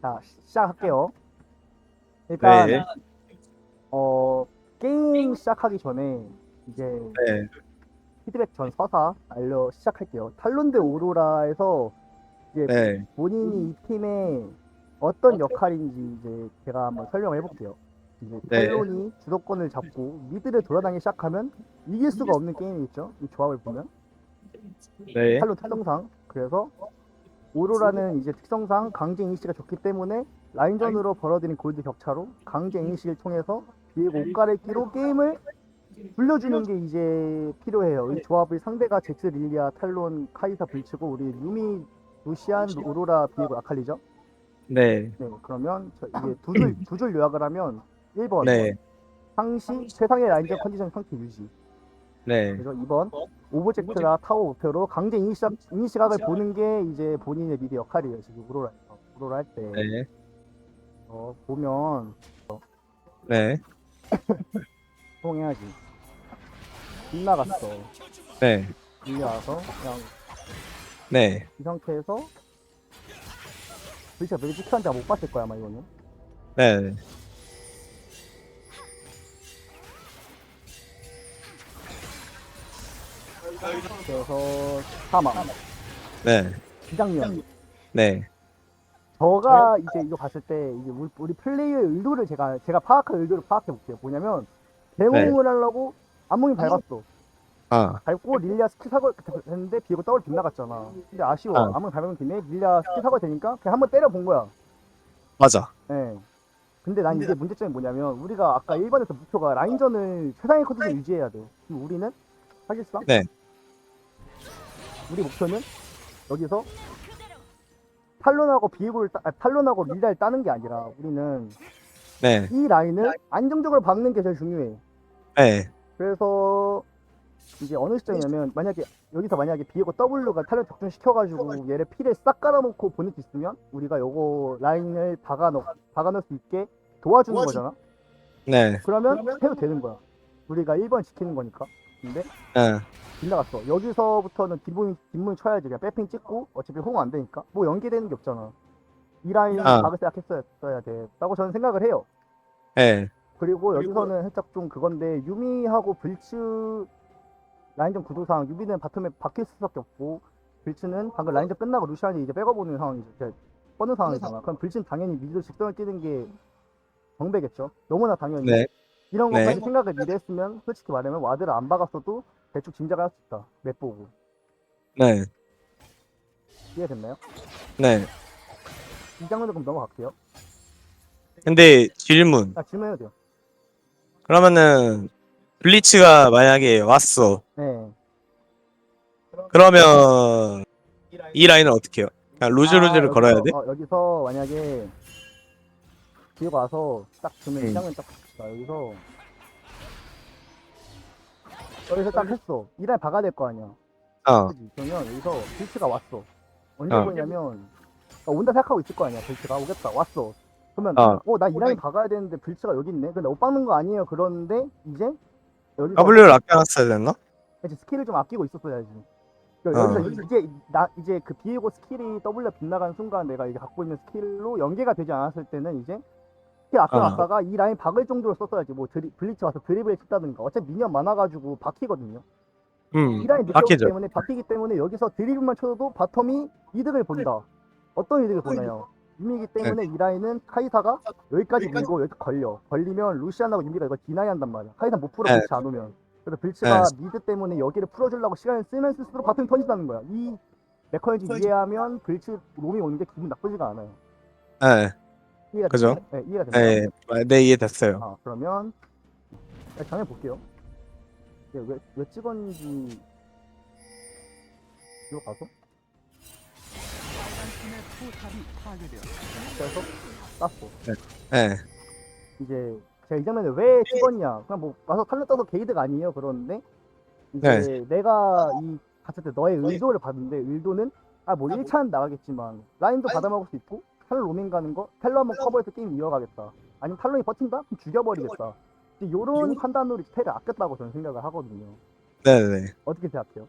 자, 시- 시작할게요. 일단 네. 어 게임 시작하기 전에 이제 네. 피드백 전 서사 알려 시작할게요. 탈론드 오로라에서 이제 네. 본인이 이 팀의 어떤 역할인지 이제 제가 한번 설명을 해볼게요. 이제 네. 탈론이 주도권을 잡고 미드를 돌아다니기 시작하면 이길 수가 없는 게임이 있죠. 이 조합을 보면 네. 탈론 특성상 그래서 오로라는 이제 특성상 강제 이니시가 좋기 때문에 라인전으로 벌어들인 골드 격차로 강제 이니시를 통해서 비에고 옷가를 끼로 게임을 불려주는 게 이제 필요해요. 이 조합을 상대가 잭스, 릴리아, 탈론, 카이사, 불치고 우리 유미, 루시안, 오로라, 비에고, 아칼리죠. 네. 네, 그러면 저 이게 두 줄 두 줄 요약을 하면 1번 네. 상시 최상의 라인전 컨디션 상태 유지. 네. 그래서 2번 오브젝트나 타워 목표로 강제 이니시각, 이니시각을 보는 게 이제 본인의 미드 역할이에요. 지금 오로라에서 오로라 할 때. 네. 어, 보면 네. 통해야지. 빗나갔어. 네. 밀려와서 그냥 네. 이 상태에서 글씨가 몇 찍혔는지 못 봤을 거야 아마 이거는. 네. 그래서 사망. 네. 비장면. 네. 저가 이제 이거 봤을 때 이제 우리, 우리 플레이의 의도를 제가 제가 파악할 의도를 파악해 볼게요. 뭐냐면 대공을 하려고 암몽이 밟았어. 아. 밟고 릴리아 스킬 사고 했는데 비고 더블 빗나갔잖아. 근데 아쉬워. 아. 암몽 밟은 김에 릴리아 스킬 사고 되니까 그냥 한번 때려 본 거야. 맞아. 예. 근데 난 이게 문제점이 뭐냐면 우리가 아까 1번에서 목표가 라인전을 최상의 컨디션 유지해야 돼. 그럼 우리는 사실상 네. 우리 목표는 여기서 탈론하고 비에고를 따, 아, 탈론하고 릴리아를 따는 게 아니라 우리는 네. 이 라인을 안정적으로 박는 게 제일 중요해. 네. 그래서 이제 어느 시점이냐면 만약에 여기서 만약에 비에고 W가 탈론 적중시켜가지고 얘를 피를 싹 깔아놓고 보낼 수 있으면 우리가 요거 라인을 박아넣 박아넣을 수 있게 도와주는 도와주- 거잖아. 네. 그러면 해도 되는 거야. 우리가 1번 지키는 거니까. 근데 네. 빗나갔어. 여기서부터는 뒷문 뒷문 쳐야지. 그냥 백핑 찍고 어차피 호응 안 되니까. 뭐 연계되는 게 없잖아. 이 라인 아. 박을 생각했어야 됐다고 저는 생각을 해요. 네. 그리고 여기서는 살짝 좀 그건데 유미하고 불츠 라인전 구도상 유미는 바텀에 박힐 수밖에 없고 불츠는 방금 라인전 끝나고 루시안이 이제 백업오는 상황이죠. 이제 뻗는 상황이잖아. 그럼 불츠는 당연히 미드 직선을 뛰는 게 정배겠죠. 너무나 당연히. 네. 이런 네. 것까지 생각을 미리 했으면 솔직히 말하면 와드를 안 박았어도 대충 짐작을 할수 있다. 맵 보고. 네. 이해됐나요? 네. 이 장면으로 그럼 넘어갈게요. 근데 질문. 아, 질문해도 돼요. 그러면은 블리츠가 만약에 왔어. 네. 그러면 이 라인을 어떻게 해요? 그냥 루즈 루즈를 아, 걸어야 여기서, 돼? 어, 여기서 만약에 뒤에 와서 딱 주면 음. 이 장면 딱 봅시다. 여기서 여기서 딱 했어. 이날 박아야 될 거 아니야. 어. 그지? 그러면 여기서 빌츠가 왔어. 언제 어. 보냐면 어, 온다 생각하고 있을 거 아니야. 빌츠가 오겠다. 왔어. 그러면 어. 어나이 라인 박아야 되는데 빌츠가 여기 있네. 근데 옷 박는 거 아니에요. 그런데 이제 여기서 W를 아껴놨어야 됐나? 그치, 스킬을 좀 아끼고 있었어야지. 그러니까 어. 여기서 이제 나 이제 그 비에고 스킬이 W 빗나간 순간 내가 이게 갖고 있는 스킬로 연계가 되지 않았을 때는 이제 스킬 아껴놨다가 이 라인 박을 정도로 썼어야지. 뭐 드리, 블리츠 와서 드리블 쳤다든가. 어차피 미니언 많아가지고 박히거든요. 음. 이 라인 느껴기 바뀌죠. 때문에 박히기 때문에 여기서 드리블만 쳐도 바텀이 이득을 본다. 어떤 이득을 보나요? 유미이기 때문에 이 라인은 카이사가 여기까지 밀고 여기 걸려. 걸리면 루시안하고 유미가 이거 디나이 한단 말이야. 카이사 못 풀어 네. 빌치 안 오면. 그래서 빌치가 미드 때문에 여기를 풀어주려고 시간을 쓰면 쓸수록 바텀이 터진다는 거야. 이 메커니즘 이해하면 빌치 롬이 오는 게 기분 나쁘지가 않아요. 네. 이해가 그죠? 됐나요? 네, 이해가 됐나요? 네. 네, 이해됐어요. 아 그러면 네, 장면 볼게요. 이게 왜, 왜 찍었는지 이거 가서 그래서 땄어. 네. 이제 제가 이 장면을 왜 찍었냐? 그냥 뭐 와서 탈려 떠서 게이드가 아니에요. 그러는데 이제 내가 이 갔을 때 너의 의도를 봤는데 의도는 아뭐 1차는 나가겠지만 라인도 받아먹을 수 있고 탈론 로밍 가는 거 탈론 한번 커버해서 게임 이어가겠다. 아니면 탈론이 버틴다? 그럼 죽여버리겠다. 이제 요런 판단으로 스펠을 아꼈다고 저는 생각을 하거든요. 네, 네. 어떻게 생각해요?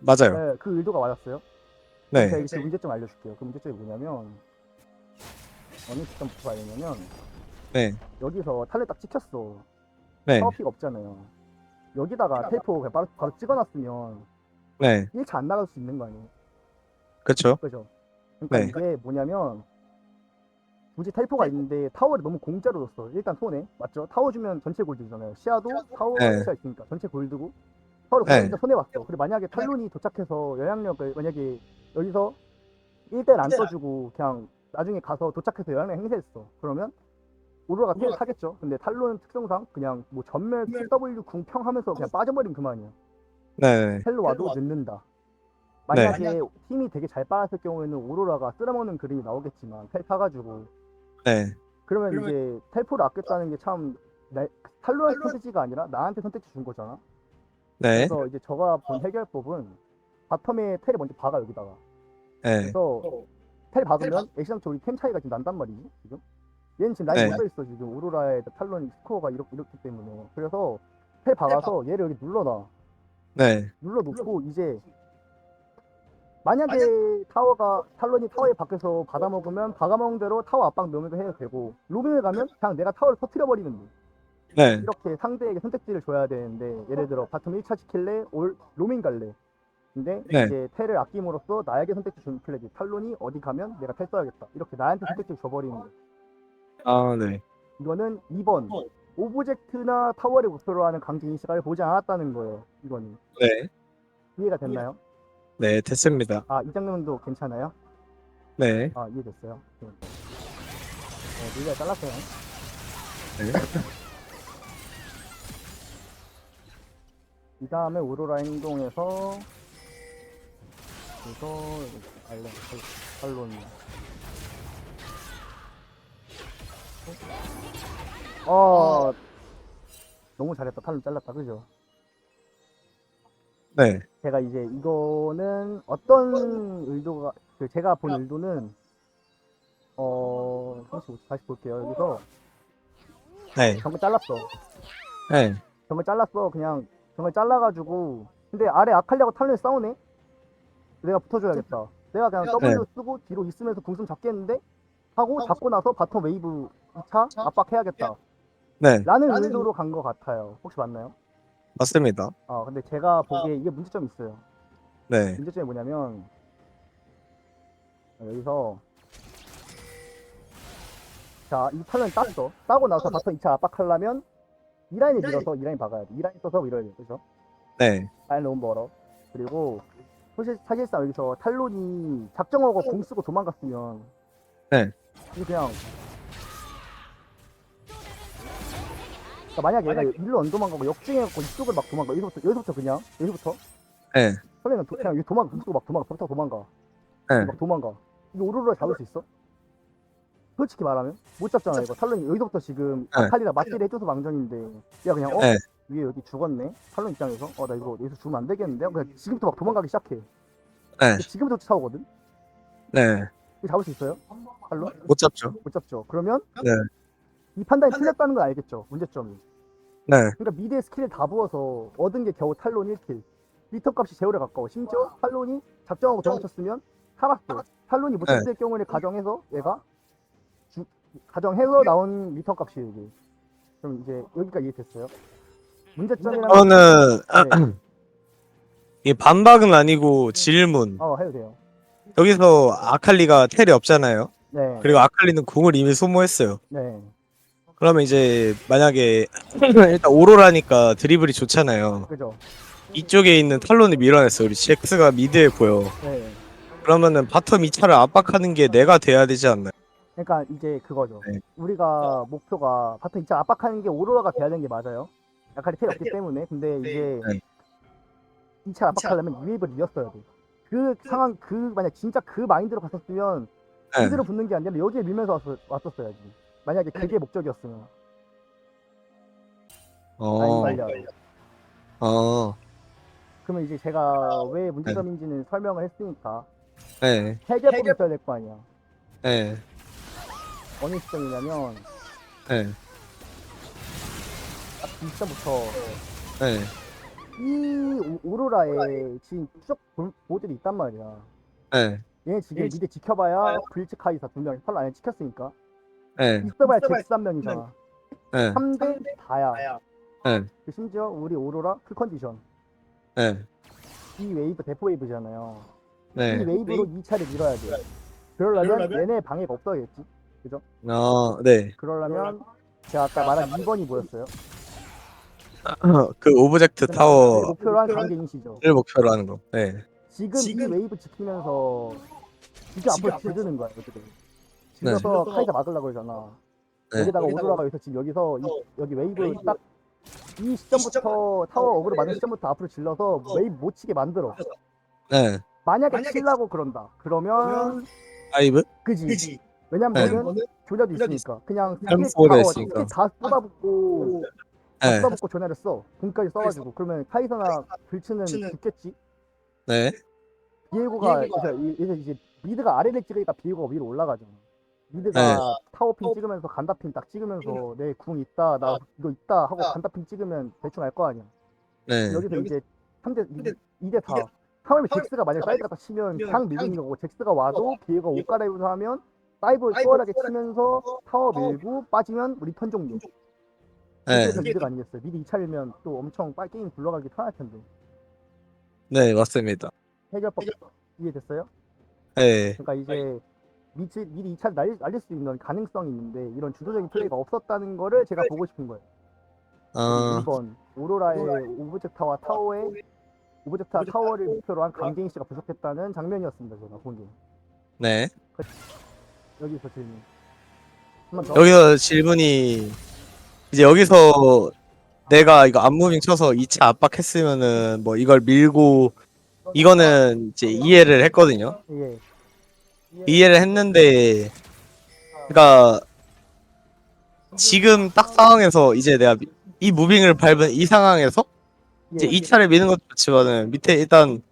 맞아요. 네, 그 의도가 맞았어요. 네. 제가 이제 그 문제점 알려줄게요. 그 문제점이 뭐냐면 어느 시점부터 가야 되냐면 네. 여기서 탈레 딱 찍혔어. 네. 파워픽 없잖아요. 여기다가 그냥 바로, 바로 찍어놨으면 네. 1차 안 나갈 수 있는 거 아니에요? 그쵸. 그죠? 그러니까 네. 이게 뭐냐면 굳이 텔포가 있는데 타워를 너무 공짜로 줬어. 일단 손해 맞죠? 타워 주면 전체 골드잖아요. 시야도 타워 네. 시야 있으니까 전체 골드고 타워를 네. 공짜 손해 봤어. 그리고 만약에 탈론이 도착해서 영향력을 만약에 여기서 1대1 안 써주고 그냥 나중에 가서 도착해서 영향력 행사했어. 그러면 오로라가 텔 타겠죠. 근데 탈론 특성상 그냥 뭐 전멸 QW 궁평 하면서 그냥 빠져버리면 그만이야. 네. 텔로 와도 늦는다. 네. 만약에 팀이 되게 잘 빠졌을 경우에는 오로라가 쓸어먹는 그림이 나오겠지만 텔 타가지고 네. 그러면 이제 텔포를 아꼈다는 게참 탈론한테 선택지가 아니라 나한테 선택지 준 거잖아. 네. 그래서 이제 저가 본 해결법은 바텀에 텔을 먼저 박아 여기다가. 네. 그래서 텔 박으면 액시당초 우리 템 차이가 지금 난단 말이지 지금. 얘는 지금 라인 네. 못 있어 지금 오로라의 탈론 스코어가 이렇, 이렇기 때문에. 그래서 텔 박아서 얘를 여기 눌러놔. 네. 눌러놓고 이제 만약에 타워가 탈론이 타워에 밖에서 받아먹으면 받아먹은 대로 타워 압박 넣으면서 해도 되고 로밍을 가면 그냥 내가 타워를 터트려 버리면 돼 네. 이렇게 상대에게 선택지를 줘야 되는데 예를 들어 바텀 1차 지킬래 올 로밍 갈래 근데 네. 이제 텔을 아낌으로써 나에게 선택지 주는 플레이 탈론이 어디 가면 내가 텔 써야겠다 이렇게 나한테 선택지를 줘버리는 거 아, 네. 이거는 2번 오브젝트나 타워를 목표로 하는 강제 인식을 보지 않았다는 거예요 이거는 네. 이해가 됐나요? 네, 됐습니다. 아 이 장면도 괜찮아요? 네. 아 이해됐어요. 네. 어, 밀려 잘랐어요. 네. 이 다음에 오로라 행동에서 이거 알레 탈론. 어 너무 잘했다 탈론 잘랐다 그죠? 네. 제가 이제 이거는 어떤 의도가 그 제가 본 의도는 어 다시 다시 볼게요 여기서 네. 정글 잘랐어 네. 정글 잘랐어 그냥 정글 잘라가지고 근데 아래 아칼리하고 탈론이 싸우네 내가 붙어줘야겠다 내가 그냥 W 쓰고 뒤로 있으면서 궁승 잡겠는데 하고 잡고 나서 바텀 웨이브 2차 압박해야겠다 네. 라는 의도로 간 것 같아요 혹시 맞나요? 맞습니다. 아 근데 제가 보기에 이게 문제점이 있어요 네. 문제점이 뭐냐면 어, 여기서 자, 이 턴은 땄어. 따고 나서 바텀 2차 압박하려면 이 라인을 밀어서 이 라인 박아야 돼. 이 라인 써서 밀어야 돼. 그죠? 네. 라인 너무 멀어. 그리고 사실, 사실상 여기서 탈론이 작정하고 공 쓰고 도망갔으면 네. 그냥 그러니까 만약에 얘가 일로 안 도망가고 역주행해갖고 이쪽을 막 도망가 여기서부터 여기서부터 그냥 여기서부터 네. 설레는 도, 그냥 여기 도망가 공쓰고 막 도망가 벽타고 도망가 네. 막 도망가. 이거 오로라 잡을 수 있어? 솔직히 말하면 못 잡잖아 이거 탈론이 여기서부터 지금 네. 아칼리가 맞딜 해줘서 망정인데 야 그냥 어? 네. 위에 여기 죽었네 탈론 입장에서 어 나 이거 여기서 죽으면 안 되겠는데 그냥 지금부터 막 도망가기 시작해 네. 지금부터 쫓아오거든 네. 이거 잡을 수 있어요? 탈론? 못 잡죠. 못 잡죠 그러면 네. 이 판단이 틀렸다는 건 알겠죠 문제점이 네. 그러니까 미드에 스킬을 다 부어서 얻은 게 겨우 탈론 1킬 리터 값이 제로에 가까워 심지어 탈론이 작정하고 도망쳤으면 살았어 탈론이 못 네. 잡을 경우를 가정해서 얘가 주- 가정해서 나온 리터 값이 이게 그럼 이제 여기까지 이해됐어요 문제점이라는 저는 네. 이 반박은 아니고 질문. 어 해도 돼요 여기서 아칼리가 텔이 없잖아요. 네 그리고 아칼리는 궁을 이미 소모했어요. 네 그러면 이제 만약에 일단 오로라니까 드리블이 좋잖아요. 그죠 이쪽에 있는 탈론을 밀어냈어. 우리 잭스가 미드에 보여. 네 그러면은 바텀 2차를 압박하는 게 내가 돼야 되지 않나요? 그러니까 이제 그거죠 네. 우리가 목표가 바텀 2차 압박하는 게 오로라가 돼야 되는 게 맞아요 약간 텔이 없기 때문에 근데 이제 네. 2차 압박하려면 유입을 이었어야 돼. 그 상황 그 만약 진짜 그 마인드로 갔었으면 네. 이대로 붙는 게 아니라 여기에 밀면서 왔, 왔었어야지. 만약에 그게 목적이었으면 라인 어. 관리하고. 어. 그러면 이제 제가 왜 문제점인지는 설명을 했으니까 네. 해결법이 있어야 될 거 아니야. 네. 어느 시점이냐면 네. 딱이 시점부터 네. 이 오- 오로라에 지금 추적 보- 보들이 있단 말이야. 네. 얘 지금 미대 지켜봐야 블리츠 카이사 두 명이 팔로 안에 지켰으니까 네. 있어봐야 잭스 한 명이잖아. 네. 3대 다야. 네. 그 심지어 우리 오로라 풀 컨디션. 네. 이 웨이브 대포 웨이브잖아요. 이 네. 웨이브로 2차를 밀어야 돼. 그러려면 얘네 방해가 없어야겠지. 어, 네. 그러려면 제가 아까 말한 2번이 뭐였어요? 그 오브젝트 내 타워를 목표로 한 강갱이시죠. 목표로 하는 거. 네. 지금, 이 웨이브 지키면서 지금 앞으로 지르는 거야 어떻게 네. 질러서 카이사 막으려고 그러잖아 네. 여기다가 오로라가 여기서 지금 여기서 이, 여기 웨이브 딱 이 시점부터 타워 어그로 맞는 시점부터 앞으로 질러서 웨이브 못 치게 만들어 네. 만약에 치려고 그런다 그러면 파이브? 그지 네. 왜냐면은 조냐도 있으니까 그냥 햄 스킬 다- 했으니까. 스킬 다 쏟아붓고 다 네. 쏟아붓고 조냐를 써 공까지 써가지고 그러면 카이사나 불치는 죽겠지 네. 비에고가 이제, 이- 이제 이제 미드가 아래를 찍으니까 비에고가 위로 올라가죠. 미드가 네. 타워핀 찍으면서 간다핀 딱 찍으면서 내 궁 있다 나 이거 있다 하고 간다핀 찍으면 대충 알 거 아니야. 네. 여기서 이제 3대 2대 4. 상황이 잭스가 만약 사이드가 딱 치면 그냥 밀리는 거고 잭스가 와도 비에가 옷 갈아입어서 하면 다이브 수월하게 치면서 타워 밀고 빠지면 우리 턴 종료. 네. 그래서 미드가 아니겠어요. 미드 2차이면 또 엄청 빨 게임 굴러가기 편할 텐데. 네, 맞습니다. 해결법 이해됐어요? 네. 그러니까 이제 미치, 미리 2차를 날릴, 날릴 수 있는 가능성이 있는데 이런 주도적인 플레이가 없었다는 거를 제가 보고 싶은 거예요. 어, 1번 오로라의 오브젝트와 타워의 오브젝트와 타워를 목표로 한 강갱이 씨가 부족했다는 장면이었습니다. 제가 본 게. 네. 여기서 질문. 한번 더. 여기서 질문이 이제 여기서 내가 이거 안무빙 쳐서 2차 압박했으면은 뭐 이걸 밀고 이거는 이제 이해를 했거든요. 예. 이해를 했는데 그러니까 지금 딱 상황에서 이제 내가 미- 이 무빙을 밟은 이 상황에서 이제 예. 2차를 미는 것도 좋지만은 밑에 일단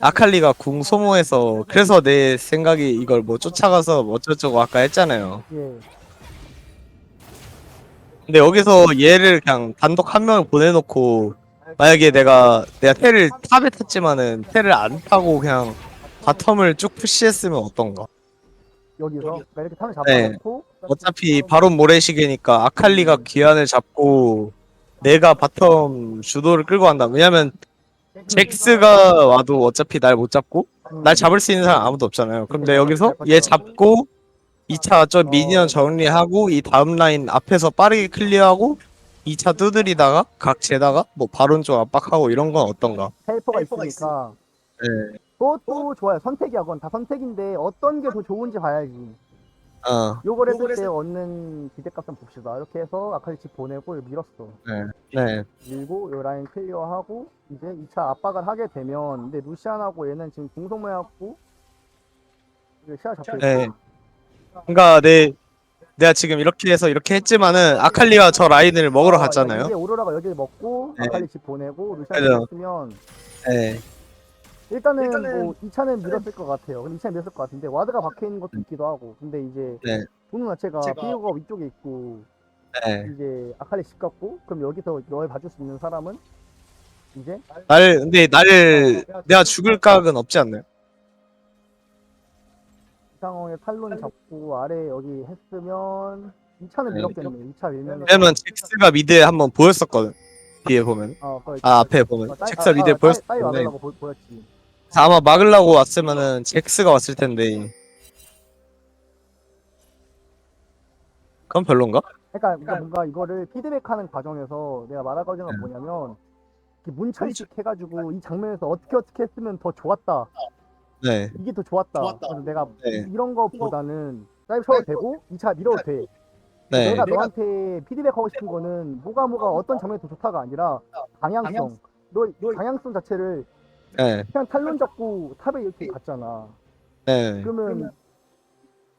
아칼리가 궁 소모해서 그래서 내 생각이 이걸 뭐 쫓아가서 뭐 어쩌고저쩌고 아까 했잖아요. 예. 근데 여기서 얘를 그냥 단독 한 명을 보내놓고 만약에 내가 내가 테를 탑에 탔지만은 테를 안 타고 그냥 바텀을 쭉 푸시했으면 어떤가? 여기서 그러니까 이렇게 턴을 네. 잡아놓고 어차피 바론 모래시계니까 아칼리가 기한을 잡고 내가 바텀 주도를 끌고 간다. 왜냐면 잭스가 와도 어차피 날 못 잡고 음, 날 잡을 수 있는 사람 아무도 없잖아요. 그럼 내가 여기서 얘 잡고 2차 저 미니언 정리하고 이 다음 라인 앞에서 빠르게 클리어하고 2차 두드리다가 각 재다가 뭐 바론 쪽 압박하고 이런 건 어떤가? 헬퍼가 있으니까 네. 그것도 좋아요. 선택이야. 그건 다 선택인데 어떤 게 더 좋은지 봐야지. 어. 요걸 했을 때 얻는 기대값 좀 봅시다. 이렇게 해서 아칼리 집 보내고 밀었어. 네. 밀고 요 라인 클리어하고 이제 2차 압박을 하게 되면 근데 루시안하고 얘는 지금 공성모해갖고 시야 잡혀 있고 네. 그러니까 내 내가 지금 이렇게 해서 이렇게 했지만은 아칼리가 저 라인을 먹으러 어, 갔잖아요. 이제 오로라가 여기를 먹고 네. 아칼리 집 보내고 루시안 맞아요. 했으면 네. 일단은, 뭐 2차는 밀었을 것 같아요. 근데 2차는 밀었을 것 같은데 와드가 박혀 있는 것도 있기도 하고 근데 이제 네. 도는 자체가 제가- 피오가 위쪽에 있고 네. 이제 아칼리 집 갔고 그럼 여기서 너를 봐줄 수 있는 사람은 이제 나를 근데 나를 내가 죽을 각은 없지 않나요? 이 상황에 탈론 잡고 아래 여기 했으면 2차는 네. 밀었겠네. 2차 밀면 왜냐면 잭스가 미드에 한번 보였었거든. 뒤에 보면. 어, 아 앞에 보면. 잭스가 미드에 따이 보였었는데 와달라고 보- 보였지. 아마 막으려고 왔으면은 잭스가 왔을 텐데. 그건 별론가? 그러니까, 그러니까 뭔가 이거를 피드백하는 과정에서 내가 말할 거는 네. 뭐냐면 이렇게 문철식 해가지고 이 장면에서 어떻게 어떻게 했으면 더 좋았다. 네. 이게 더 좋았다. 좋았다. 그래서 내가 네. 이런 거보다는 쳐도 되고 2차 밀어도 돼. 네. 내가 너한테 피드백하고 싶은 거는 뭐가 뭐가 어떤 장면이 더 좋다가 아니라 방향성. 방향성. 너 너- 방향성 자체를 네. 그냥 탈론 잡고 탑에 이렇게 갔잖아. 네. 그러면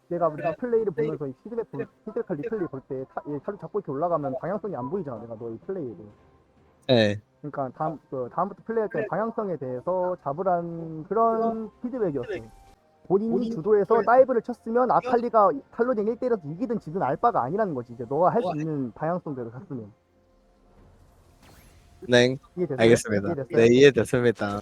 내가 우리가 플레이를 보면서 이 피드백 볼- 피드백할 리플레이 볼때 탈론 잡고 이렇게 올라가면 방향성이 안 보이잖아. 내가 너의 플레이를. 네. 그러니까 다음 그 다음부터 플레이할 때 방향성에 대해서 잡으란 그런 피드백이었어. 본인이 본인- 주도해서 다이브를 쳤으면 아칼리가 탈론이 1대1에서 이기든 지든 알 바가 아니라는 거지. 이제 너가 할 수 있는 방향성대로 갔으면. 네. 이해됐어요? 알겠습니다. 네, 이해됐습니다.